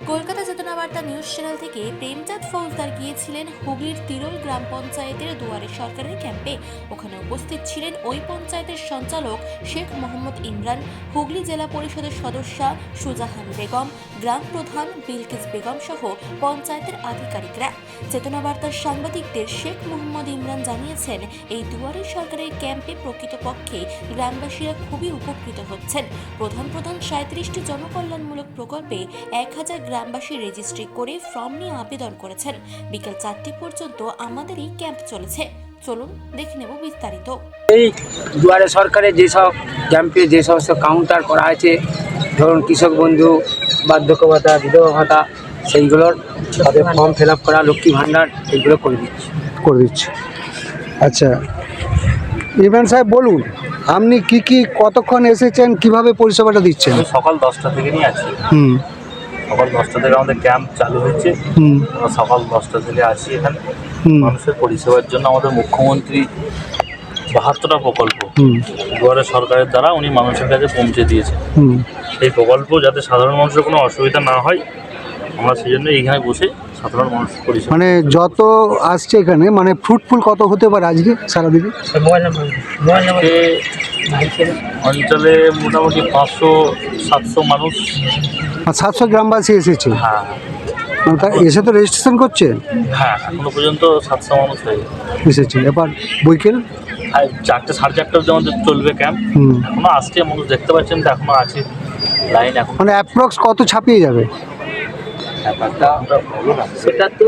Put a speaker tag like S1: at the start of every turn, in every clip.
S1: কলকাতা চেতনা বার্তা news channel থেকে প্রেমচাঁদ ফৌজদার গিয়েছিলেন হুগলির তিরোল গ্রাম পঞ্চায়েতের দুয়ারে সরকারের ক্যাম্পে। ওখানে উপস্থিত ছিলেন ওই পঞ্চায়েতের সঞ্চালক শেখ মোহাম্মদ ইমরান, হুগলি জেলা পরিষদের সদস্যা সুজাহান বেগম, গ্রাম প্রধান বিলকিস বেগম সহ পঞ্চায়েতের আধিকারিকরা। চেতনা বার্তার সাংবাদিকদের শেখ মোহাম্মদ ইমরান জানিয়েছেন, এই দুয়ারে সরকারের ক্যাম্পে প্রকৃতপক্ষে গ্রামবাসীরা খুবই উপকৃত হচ্ছেন। প্রধান প্রধান সাঁত্রিশটি জনকল্যাণমূলক প্রকল্পে এক হাজার গ্রামবাসী রেজিস্ট্রি করে ফর্ম নিয়ে আবেদন করেছেন। বিকেল চারটে পর্যন্ত আমাদের এই ক্যাম্প চলেছে। চলুন দেখে নেব বিস্তারিত।
S2: এই দুয়ারে সরকারের যেসব ক্যাম্পে যে সমস্ত কাউন্টার করা আছে ধরুন কৃষক বন্ধু বার্ধক্য ভাতা বিধবা ভাতা সেইগুলোর তাদের ফর্ম ফিল আপ করা লক্ষ্মী ভাণ্ডার এগুলো করে দিচ্ছি।
S3: করে দিচ্ছে। আচ্ছা। ইমরান সাহেব বলুন আপনি কি কি কতক্ষণ এসেছেন কীভাবে পরিষেবাটা দিচ্ছেন?
S4: সকাল দশটা থেকে নিয়ে আছি
S3: হুম।
S4: সকাল দশটা থেকে আমাদের ক্যাম্প চালু
S3: হয়েছে।
S4: আমরা সকাল দশটা থেকে আসি এখানে। মানুষের পরিষেবার জন্য আমাদের মুখ্যমন্ত্রী বাহাত্তরটা প্রকল্প দুয়ারে সরকারের দ্বারা উনি মানুষের কাছে পৌঁছে দিয়েছে।
S3: হুম।
S4: এই প্রকল্প যাতে সাধারণ মানুষের কোনো অসুবিধা না হয় আমরা সেই জন্য এইখানে বসে সাধারণ মানুষ পরিষেবা
S3: মানে যত আসছে এখানে মানে ফ্রুটফুল কত হতে পারে আজকে সারাদিনে?
S4: অঞ্চলে মোটামুটি পাঁচশো সাতশো মানুষ।
S3: সাতশো গ্রামবাসী এসেছে?
S4: হ্যাঁ।
S3: এসে তো রেজিস্ট্রেশন করছে?
S4: হ্যাঁ এখনও পর্যন্ত সাতশো মানুষ হয়ে
S3: এসেছে। এবার বৈকেল?
S4: চারটে সাড়ে চারটে অবধি আমাদের চলবে ক্যাম্প এখনও আসছে মানুষ দেখতে পাচ্ছেন তো এখনও আছে। লাইন এখন।
S3: মানে অ্যাপ্রক্স কত ছাপিয়ে যাবে?
S2: সেটা তো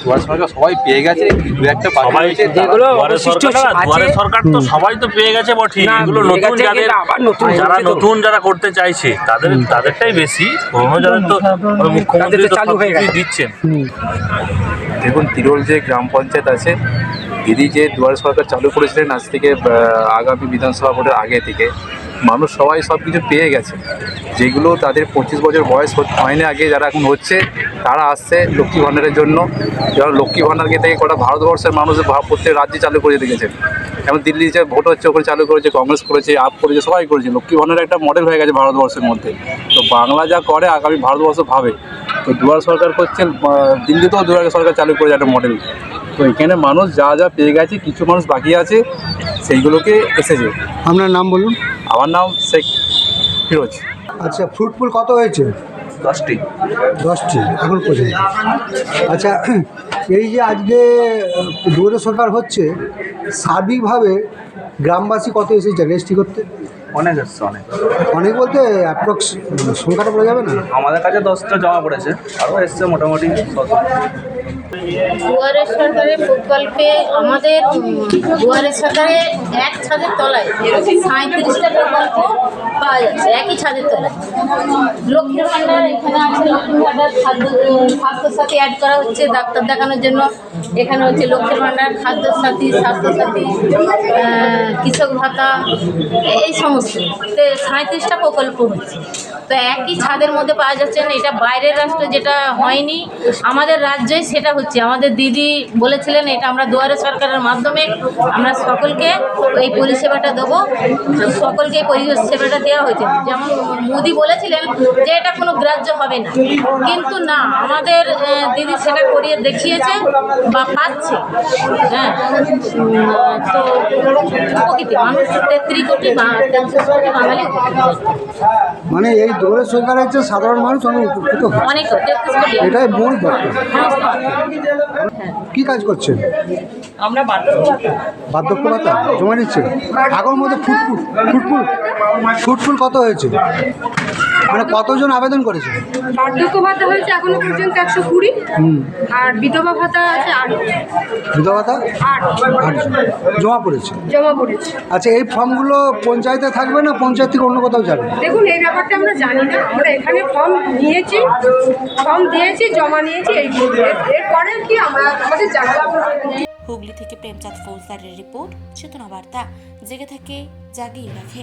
S5: দুয়ার সরকার সবাই পেয়ে গেছে দু একটা
S4: সবাই
S2: যেগুলো
S4: দুয়ারে সরকার তো সবাই তো পেয়ে গেছে বটে। এগুলো নতুন যাদের
S2: নতুন
S4: যারা নতুন যারা করতে চাইছে তাদের তাদেরটাই বেশি। পুরোনো যাদের তো মুখ্যমন্ত্রী
S2: চালু হয়ে
S4: দিচ্ছেন।
S5: দেখুন তিরোল যে গ্রাম পঞ্চায়েত আছে দিদি যে দুয়ার সরকার চালু করেছিলেন আজ থেকে আগামী বিধানসভা ভোটের আগে থেকে মানুষ সবাই সব কিছু পেয়ে গেছে। যেগুলো তাদের পঁচিশ বছর বয়স হয়নি আগে যারা এখন হচ্ছে, তারা আসছে লক্ষ্মী ভাণ্ডারের জন্য। যারা লক্ষ্মী ভাণ্ডারকে থেকে গোটা ভারতবর্ষের মানুষ প্রত্যেক রাজ্যে চালু করে দিয়েছে যেমন দিল্লি যে ভোট হচ্ছে, ওখানে চালু করেছে, কংগ্রেস করেছে, আপ করেছে, সবাই করেছে। লক্ষ্মী ভাণ্ডার একটা মডেল হয়ে গেছে ভারতবর্ষের মধ্যে। তো বাংলা যা করে, আগামী ভারতবর্ষ ভাবে। তো দুয়ার সরকার করছেন দিল্লিতেও দুয়ার সরকার চালু করেছে একটা মডেল তো এখানে মানুষ যা যা পেয়ে গেছে কিছু মানুষ বাকি আছে সেইগুলোকে এসেছে।
S3: আপনার নাম বলুন।
S5: আমার নাম শেখ ফিরোজ।
S3: আচ্ছা ফ্রুটফুল কত হয়েছে?
S5: দশটি।
S3: দশটি এখন পর্যন্ত। আচ্ছা এই যে আজকে দুয়ারে সরকার হচ্ছে সার্বিকভাবে গ্রামবাসী কত এসেছে রেজিস্ট্রি করতে?
S6: অনেক এসছে অনেক
S3: অনেক বলতে অ্যাপ্রক্স সংখ্যাটা বলা যাবে না
S6: আমাদের কাছে দশটা জমা পড়েছে আরও এসছে মোটামুটি।
S7: দুয়ারে সরকারের প্রকল্পে আমাদের দুয়ারে সরকারে এক ছাদের তলায় সাঁত্রিশটা প্রকল্প পাওয়া যাচ্ছে, একই ছাদের তলায়। লক্ষ্মীর ভাণ্ডার এখানে আছে লক্ষ্মীর ভাণ্ডার খাদ্য, স্বাস্থ্যসাথী অ্যাড করা হচ্ছে, ডাক্তার দেখানোর জন্য এখানে হচ্ছে লক্ষ্মীর ভাণ্ডার খাদ্যসাথী, স্বাস্থ্যসাথী কৃষক ভাতা, এই সমস্ত। সাঁত্রিশটা প্রকল্প হচ্ছে। তো একই ছাদের মধ্যে পাওয়া যাচ্ছে না, এটা বাইরের রাষ্ট্রে যেটা হয়নি, আমাদের রাজ্যে সেটা হচ্ছে। আমাদের দিদি বলেছিলেন, এটা আমরা দুয়ারে সরকারের মাধ্যমে আমরা সকলকে এই পরিষেবাটা দেবো, সকলকে পরিষেবাটা দেওয়া হয়েছে। যেমন মোদি বলেছিলেন যে এটা কোনো গ্রাহ্য হবে না। কিন্তু না, আমাদের দিদি সেটা করিয়ে দেখিয়েছে বা পাচ্ছে। হ্যাঁ তো উপকৃত মানুষ তেত্রিশ কোটি বাঙালি।
S3: মানে এই দুয়ারে সরকার হচ্ছে সাধারণ মানুষ অনেক উপকৃত হয় এটাই মূল কি কাজ করছেন?
S7: আমরা
S3: বার্ধক্য ভাতা জমা নিচ্ছে আগের মধ্যে ফুটফুট ফুটফুল ফুটফুল কত হয়েছে? মানে কতজন আবেদন করেছে
S8: বার্ধক্য ভাতা হয়েছে এখনও পর্যন্ত একশো কুড়ি। আর বিধবা ভাতা আছে আট।
S3: বিধবা ভাতা?
S8: আট।
S3: আটজন জমা পড়েছে?
S8: জমা পড়েছে।
S3: আচ্ছা এই ফর্মগুলো পঞ্চায়েতে থাকবে না পঞ্চায়েত থেকে অন্য কোথাও যাবে?
S8: দেখুন এই ব্যাপারটা আমরা জানি না। আমরা এখানে ফর্ম নিয়েছি ফর্ম দিয়েছি জমা নিয়েছি এই এর- এরপরে কি আমরা আমাদের জানা
S1: হুগলি থেকে প্রেমচাঁদ ফৌজদারের রিপোর্ট চেতনা বার্তা। জেগে থাকে জাগিয়ে রাখে।